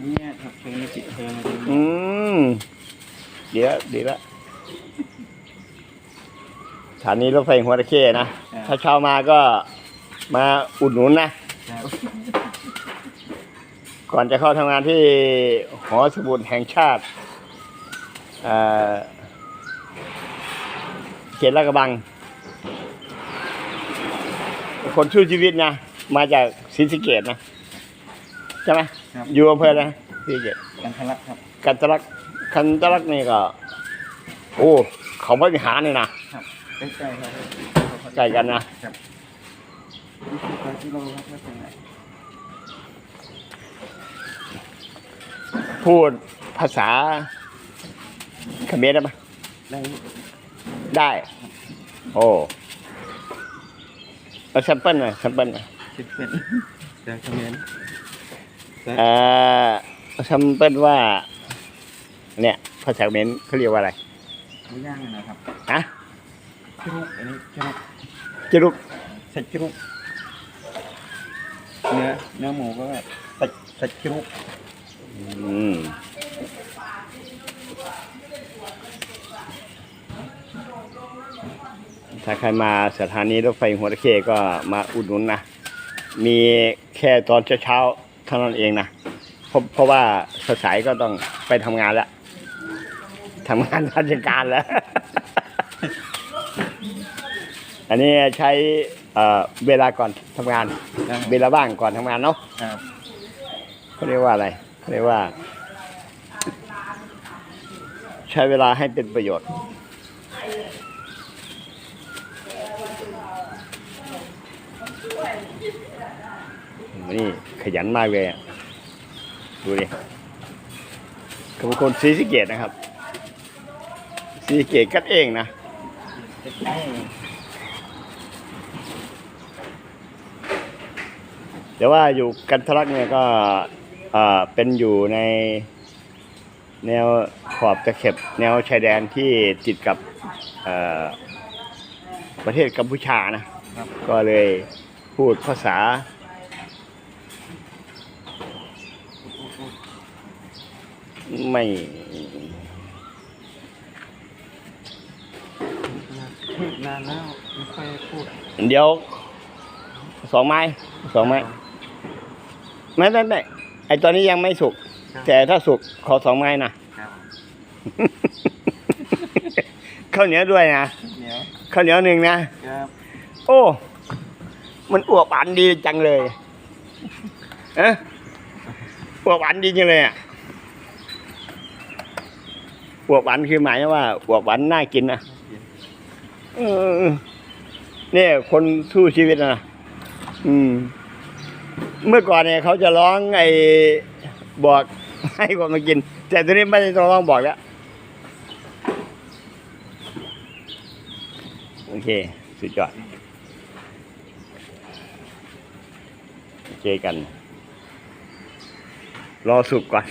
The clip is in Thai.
เนี่ยครับช่วงนี้ปิดเทอมอะไรอย่างเงี้ยอืมเดี๋ยวดีละสถานีรถไฟหัวตะเข้นะ ถ้าเช้ามาก็มาอุดหนุนนะครับก่อนจะเข้าทำงานที่หอสมุดแห่งชาติเอ่อเขตลาดกระบัง คนสู้ชีวิตนะ มาจากศรีสะเกดนะ ใช่ไหม ครับ อยู่อำเภอนะศรีสะเกดกันทะลักครับ กันตลักษณ์กันตลักษณ์นี่ก็ โอ้เขาไม่มีหารนี่นะครับใกล้ๆครับใกล้กันนะครับยี่สิบกว่ากิโลครับไม่เป็นไรพูดภาษาเขมรได้ไหมได้ได้ โอ้เอาแซมเปิลหน่อยแซมเปิลหน่อยสิบเป็นเดี๋ยวคอมเมนต์ เอ่อเอาแซมเปิลว่า เนี่ยภาษาเขมรเขาเรียกว่าอะไรหมูย่างนะครับฮะชิรุกอันนี้ชิรุกจิรุกใส่ชิรุกเนื้อเนื้อหมูก็ใส่ใส่ชิรุกอืมถ้าใครมาสถานีรถไฟหัวตะเข้ก็มาอุดหนุนนะ มีแค่ตอนเช้าๆ เท่านั้นเองนะเพราะเพราะว่าสายๆก็ต้องไปทำงานแล้วทำงานราชการแล้ว อันนี้ใช้เอ่อเวลาก่อนทำงาน ครับเวลาว่างก่อนทำงานเนาะครับเขาเรียกว่าอะไรเขาเรียกว่า ใช้เวลาให้เป็นประโยชน์ นี่ขยันมากเลยอะ ดูดิเขาเป็นคนศรีสเกตนะครับศรีสเกตกันเองนะใกล้แต่ว่าอยู่กันทะลักเนี่ยก็เป็นอยู่ในแนวขอบตะเข็บ แนวชายแดนที่ติดกับประเทศกัมพูชานะ ก็เลยพูดภาษา ไม่พูดนานแล้วไม่ค่อยพูดเดี๋ยวสองไม้สองไม้ไม่ไม่ไม่ไอตอนนี้ยังไม่สุกครับแต่ถ้าสุกขอสองไม้นะครับข้าวเหนียวด้วยนะเดี๋ยวข้าวเหนียวหนึ่งนะครับโอ้ มันอวบอันดีจังเลยเอ๊ะอวบอันดีจังเลยอะ อวบอันคือหมายว่าอวบอันน่ากินนะเออเนี่ยคนสู้ชีวิตนะอืม เมื่อก่อนเนี่ยเขาจะร้องไอ้บอกให้คนมากิน แต่ตอนนี้ไม่ได้ต้องร้องบอกแล้วโอเค สุดยอดเจอกัน รอสุกก่อน